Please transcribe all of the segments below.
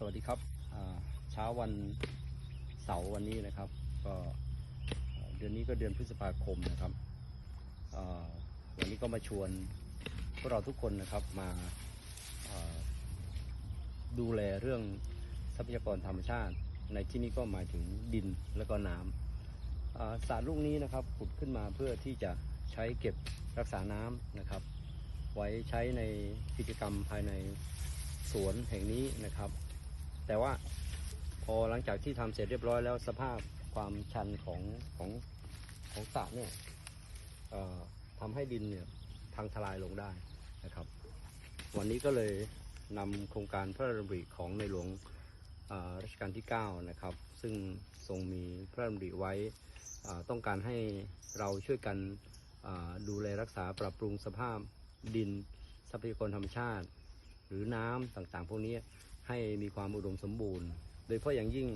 สวัสดีครับเช้าวันเสาร์วันนี้นะครับ ก็เดือนนี้ก็เดือนพฤษภาคมนะครับวันนี้ก็มาชวนพวกเราทุกคนนะครับมาดูแลเรื่องทรัพยากรธรรมชาติ ในที่นี้ก็หมายถึงดินแล้วก็น้ำอ่ารลูกนี้นะครับขุดขึ้นมาเพื่อที่จะใช้เก็บรักษาน้ำนะครับ ไว้ใช้ในกิจกรรมภายในสวนแห่งนี้นะครับ แต่ว่าพอหลังจากที่ทำเสร็จเรียบร้อยแล้วสภาพความชันของของของสระเนี่ยทำให้ดินเนี่ยพังทลายลงได้นะครับ วันนี้ก็เลยนำโครงการพระราชดำริของในหลวงรัชกาลที่ 9 นะครับ ซึ่งทรงมีพระราชดำริไว้ต้องการให้เราช่วยกันดูแลรักษาปรับปรุงสภาพดินทรัพยากรธรรมชาติ หรือน้ำต่างๆ พวกนี้ ให้มีความอุดมสมบูรณ์ โดยเฉพาะอย่างยิ่ง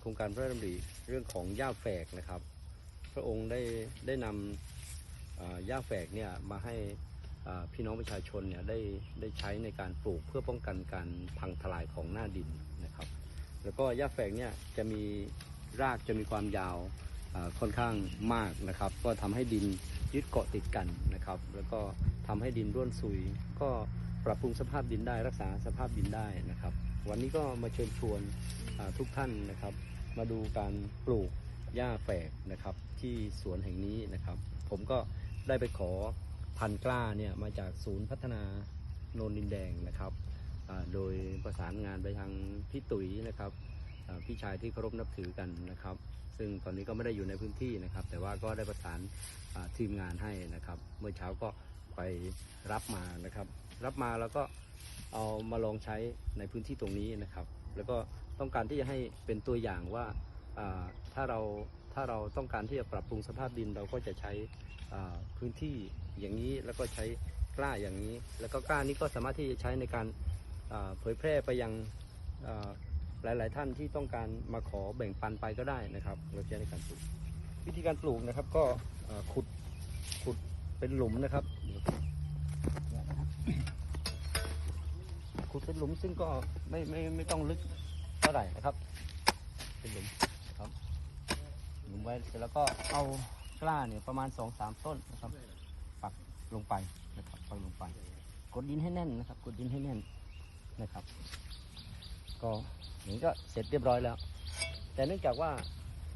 โครงการพระราชดำริเรื่องของหญ้าแฝกนะครับ พระองค์ได้ได้นำหญ้าแฝกเนี่ยมาให้พี่น้องประชาชนเนี่ยได้ได้ใช้ในการปลูกเพื่อป้องกันการพังทลายของหน้าดินนะครับ แล้วก็หญ้าแฝกเนี่ยจะมีรากจะมีความยาวค่อนข้างมากนะครับ ก็ทำให้ดินยึดเกาะติดกันนะครับ แล้วก็ทำให้ดินร่วนซุยก็ ปรับปรุงสภาพดินได้รักษาสภาพดินได้นะครับ วันนี้ก็มาเชิญชวนทุกท่านนะครับ มาดูการปลูกหญ้าแฝกนะครับ ที่สวนแห่งนี้นะครับ ผมก็ได้ไปขอพันกล้าเนี่ยมาจากศูนย์พัฒนาโนนดินแดงนะครับโดยประสานงานไปทางพี่ตุ๋ยนะครับพี่ชายที่เคารพนับถือกันนะครับ ซึ่งตอนนี้ก็ไม่ได้อยู่ในพื้นที่นะครับ แต่ว่าก็ได้ประสานทีมงานให้นะครับ เมื่อเช้าก็ ไปรับมานะครับ รับมาแล้วก็เอามาลองใช้ในพื้นที่ตรงนี้นะครับ แล้วก็ต้องการที่จะให้เป็นตัวอย่างว่าถ้าเราถ้าเราต้องการที่จะปรับปรุงสภาพดินเราก็จะใช้พื้นที่อย่างนี้แล้วก็ใช้กล้าอย่างนี้ แล้วก็กล้านี้ก็สามารถที่จะใช้ในการเผยแพร่ไปยังหลาย ๆ ท่านที่ต้องการมาขอแบ่งปันไปก็ได้นะครับเราใช้ในการปลูก วิธีการปลูกนะครับก็ขุดขุด เป็นหลุมนะครับขุดเป็นหลุมซึ่งก็ไม่ไม่ไม่ต้องลึกเท่าไหร่นะครับ เป็นหลุมนะครับหลุมไว้เสร็จแล้วก็เอากล้าเนี่ยประมาณสองสามต้นนะครับ ปักลงไปนะครับปักลงไป กดดินให้แน่นนะครับ กดดินให้แน่นนะครับ ก็อย่างนี้ก็เสร็จเรียบร้อยแล้ว แต่เนื่องจากว่า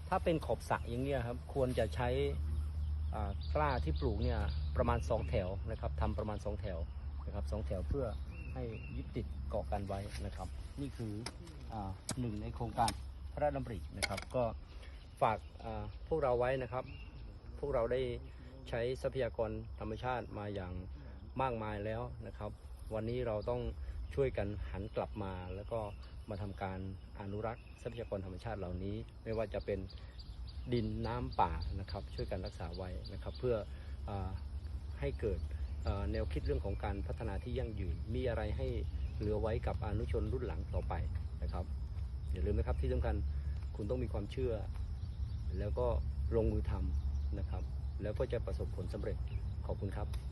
ถ้าเป็นขอบสระอย่างเนี้ยครับ ควรจะใช้ กล้าที่ปลูกเนี่ยประมาณสองแถวนะครับทำประมาณสองแถวนะครับสองแถวเพื่อให้ยึดติดเกาะกันไว้นะครับ นี่คืออหนึ่งในโครงการพระราชดำรินะครับ ก็ฝากพวกเราไว้นะครับ พวกเราได้ใช้ทรัพยากรธรรมชาติมาอย่างมากมายแล้วนะครับ วันนี้เราต้องช่วยกันหันกลับมา แล้วก็มาทำการอนุรักษ์ทรัพยากรธรรมชาติเหล่านี้ ไม่ว่าจะเป็น ดินน้ำป่านะครับ ช่วยกันรักษาไว้นะครับ เพื่ออให้เกิดแนวคิดเรื่องของการพัฒนาที่ยั่งยืน มีอะไรให้เหลือไว้กับอนุชนรุ่นหลังต่อไปนะครับ อย่าลืมนะครับที่สำคัญคุณต้องมีความเชื่อ แล้วก็ลงมือทำนะครับ แล้วก็จะประสบผลสำเร็จขอบคุณครับ